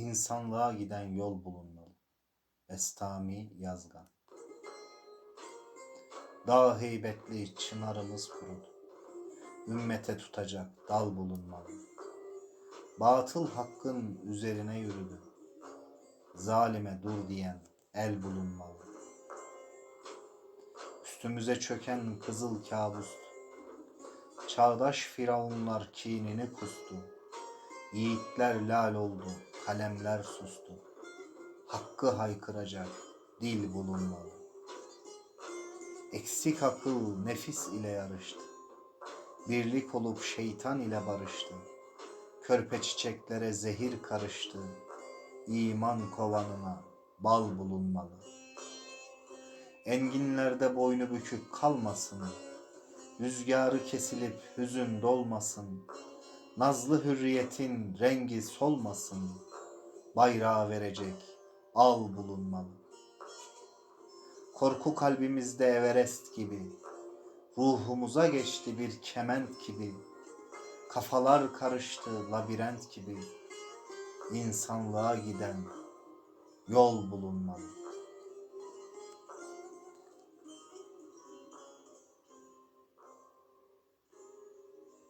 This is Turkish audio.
İnsanlığa giden yol bulunmalı. Estami Yazgan Dağ heybetli çınarımız kurudu. Ümmete tutacak dal bulunmalı. Batıl hakkın üzerine yürüdü. Zalime dur diyen el bulunmalı. Üstümüze çöken kızıl kabustu. Çağdaş firavunlar kinini kustu. Yiğitler lal oldu, kalemler sustu. Hakkı haykıracak dil bulunmalı. Eksik akıl nefis ile yarıştı. Birlik olup şeytan ile barıştı. Körpe çiçeklere zehir karıştı. İman kovanına bal bulunmalı. Enginlerde boynu bükük kalmasın. Rüzgarı kesilip hüzün dolmasın. Nazlı hürriyetin rengi solmasın. Bayrağı verecek al bulunmalı. Korku kalbimizde Everest gibi. Ruhumuza geçti bir kement gibi. Kafalar karıştı labirent gibi. İnsanlığa giden yol bulunmalı.